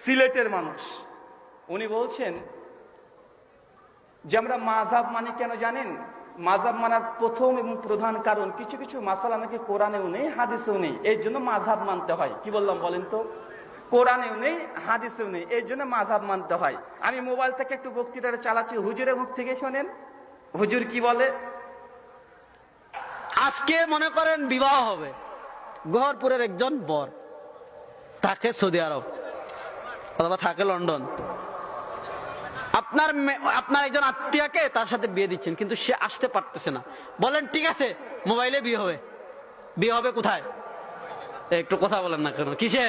সিলেটের মানুষ। উনি বলছেন, যে আমরা মাঝাব মানে কেন জানেন? মাঝাব মানার প্রথম এবং প্রধান কারণ কিছু কিছু মাসালা নাকি কোরআনেও নেই, হাদিসেও নেই। এর জন্য মাঝাব মানতে হয়। কি বললাম বলেন তো? কোরআনেও নেই, হাদিসেও নেই। এর জন্য মাঝাব মানতে হয়। আমি মোবাইল থেকে একটু বক্তৃতাটা চালাচ্ছি। হুজুরের মুখ থেকে শোনেন। হুজুর কি বলে? আজকে মনে করেন বিবাহ হবে। গহরপুরের একজন বর, তাকে সৌদি আরব। অথবা থাকে লন্ডন। আপনার আপনার একজন আত্মীয়কে তার সাথে বিয়ে দিচ্ছেন, কিন্তু সে আসতে পারতেছে না। বলেন, ঠিক আছে, মোবাইলে বিয়ে হবে। বিয়ে হবে কোথায়? একটু কথা বলেন না কেন, কিসে?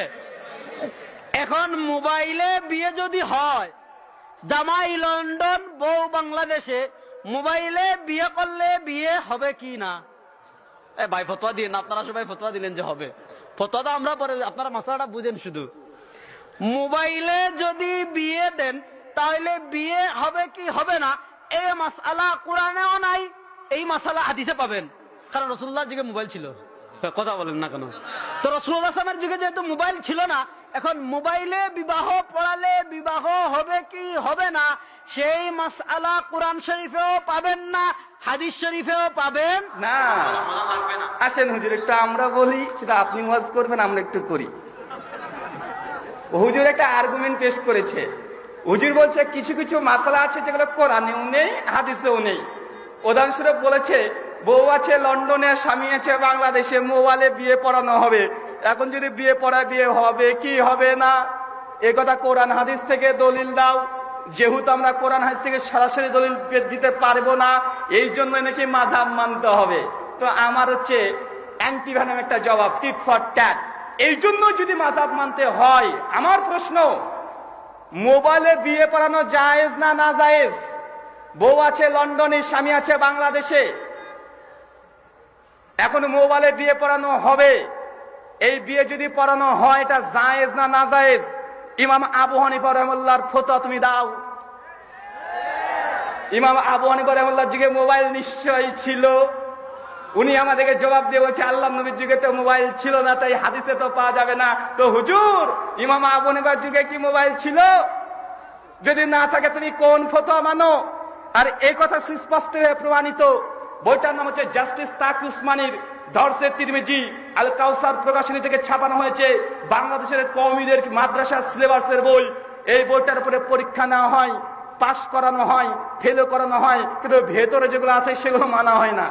এখন মোবাইলে বিয়ে যদি হয়, জামাই লন্ডন, বউ বাংলাদেশে, মোবাইলে বিয়ে করলে বিয়ে হবে কি না? এ, ভাই, ফতোয়া দিন আপনারা সবাই ফতোয়া দিলেন যে হবে। ফতোয়াটা আমরা পরে আপনারা মশলাটা বুঝেন শুধু। মোবাইলে যদি বিয়ে দেন, তাহলে বিয়ে হবে কি হবে না? এই মাসালা কোরআনেও নাই, এই মাসালা হাদিসে পাবেন। কারণ রসুল্লাহর যুগে মোবাইল ছিল। কথা বলেন না কেন? তো রসুল্লাহ আসলামের যুগে যেহেতু মোবাইল ছিল না, এখন মোবাইলে বিবাহ পড়ালে বিবাহ হবে কি হবে না, সেই মাসালা কোরআন শরীফেও পাবেন না, হাদিস শরীফেও পাবেন না। আসেন হুজুর, একটু আমরা বলি সেটা আপনি ওয়াজ করবেন, আমরা একটু করি। হুজুর একটা আর্গুমেন্ট পেশ করেছে। হুজুর বলছে, কিছু কিছু মাসালা আছে যেগুলো কোরআনেও নেই, হাদিসেও নেই। উদাহরণস্বরূপ বলেছে, বউ আছে লন্ডনে, স্বামী আছে বাংলাদেশে, মোবাইলে বিয়ে পড়ানো হবে। এখন যদি বিয়ে পড়া বিয়ে হবে, কি হবে না? এ কথা কোরআন হাদিস থেকে দলিল দাও। যেহেতু আমরা কোরআন হাদিস থেকে সরাসরি দলিল দিতে পারব না, এই জন্য নাকি মাধাব মানতে হবে। তো আমার হচ্ছে অ্যান্টিভ্যানাম একটা জবাব টিট ফর ট্যাট এই জন্য যদি মাধাব মানতে হয়, আমার প্রশ্ন, মোবাইলে বিয়ে পড়ানো জায়েজ না না জায়েজ? বউ আছে লন্ডনে, স্বামী আছে বাংলাদেশে। এখন মোবাইলে বিয়ে পড়ানো হবে। এই বিয়ে যদি পড়ানো হয়, এটা জায়েজ না না জায়েজ? ইমাম আবু হানিফা রহমুল্লাহর ফতো তুমি দাও। ইমাম আবু হানিফা রহমুল্লাহর যুগে মোবাইল নিশ্চয়ই ছিল। উনি আমাদেরকে জবাব দিয়ে বলছে, আল্লাহ নবীর যুগে তো মোবাইল ছিল না, তাই হাদিসে তো পাওয়া যাবে না। তো হুজুর, ইমাম আবু হানিফার যুগে কি মোবাইল ছিল? যদি না থাকে তুমি কোন ফতোয়া মানো? আর এই কথা সুস্পষ্ট হয়ে প্রমাণিত। বইটার নাম হচ্ছে জাস্টিস তাক উসমানির ধর্ষে তিরমিজি আল কাউসার প্রকাশনী থেকে ছাপানো হয়েছে। বাংলাদেশের কওমিদের মাদ্রাসা সিলেবাসের বই। এই বইটার উপরে পরীক্ষা নেওয়া হয়, পাশ করানো হয়, ফেলও করানো হয়, কিন্তু ভেতরে যেগুলো আছে সেগুলো মানা হয় না।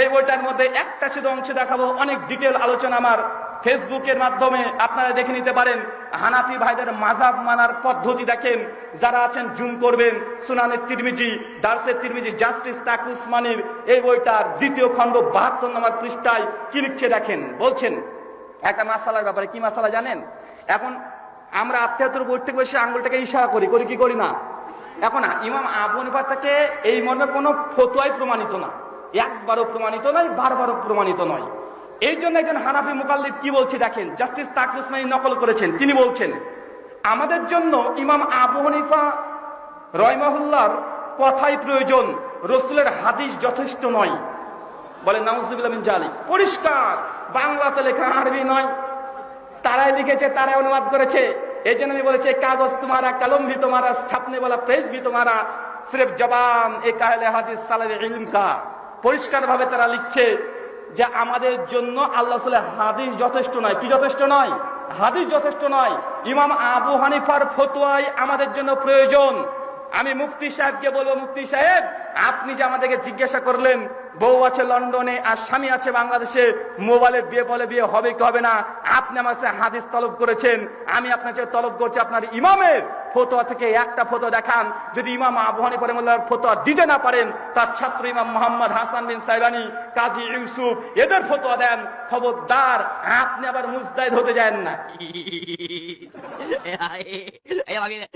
এই বইটার মধ্যে একটা শুধু অংশ দেখাবো। অনেক ডিটেল আলোচনা আমার ফেসবুকের মাধ্যমে আপনারা দেখে নিতে পারেন। হানাফি ভাইদের মাজাব মানার পদ্ধতি দেখেন। যারা আছেন, জুম করবেন। সুনানের তিরমিজি, দার্সের তিরমিজি, জাস্টিস তাক উসমানির এই বইটার দ্বিতীয় খণ্ড বাহাত্তর নম্বর পৃষ্ঠায় কি লিখছে দেখেন। বলছেন, একটা মাসালার ব্যাপারে কি মাসালা জানেন? এখন আমরা আত্মীয়তার বই থেকে বসে আঙ্গুলটাকে ইশারা করি করি কি করি না? এখন ইমাম আবু থেকে এই মর্মে কোনো ফতোয়াই প্রমাণিত না। একবারও প্রমাণিত নয়, বারবারও প্রমাণিত নয়। এই জন্য একজন হানাফি মুকাল্লিদ কি বলছে দেখেন, জাস্টিস তাক উসমানী নকল করেছেন। তিনি বলছেন, আমাদের জন্য ইমাম আবু হানিফা রয়মাহুল্লার কথাই প্রয়োজন, রসুলের হাদিস যথেষ্ট নয়। বলে নাউজুবিল্লাহ জালি। পরিষ্কার, বাংলাতে লেখা আরবি নয়। তারাই লিখেছে, তারাই অনুবাদ করেছে। এই জন্য আমি বলেছি, কাগজ তোমারা কলম ভি তোমারা, ছাপনে বলা প্রেস ভি তোমারা, সিরেফ জবান, এ কাহলে হাদিস সালাবে ইলম কা পরিষ্কার ভাবে তারা লিখছে যে আমাদের জন্য আল্লাহ হাদিস যথেষ্ট নয়। কি যথেষ্ট নয়? হাদিস যথেষ্ট নয়। ইমাম আবু হানিফার ফতোয়াই আমাদের জন্য প্রয়োজন। আমি মুফতি সাহেবকে বলব, মুফতি সাহেব, আপনি যে আমাদেরকে জিজ্ঞাসা করলেন, বউ আছে লন্ডনে আর স্বামী আছে বাংলাদেশে, মোবাইলে বিয়ে বলে বিয়ে হবে কি হবে না? আপনি আমার হাদিস তলব করেছেন। আমি আপনার তলব করছি আপনার ইমামের। ফতোয়া থেকে একটা ফতোয়া দেখান। যদি ইমাম আবহানি পরিমল্লার ফতোয়া দিতে না পারেন, তার ছাত্র ইমাম মোহাম্মদ হাসান বিন সাইবানি কাজী ইউসুফ, এদের ফতোয়া দেন। খবরদার, আপনি আবার মুজদাইদ হতে যান না।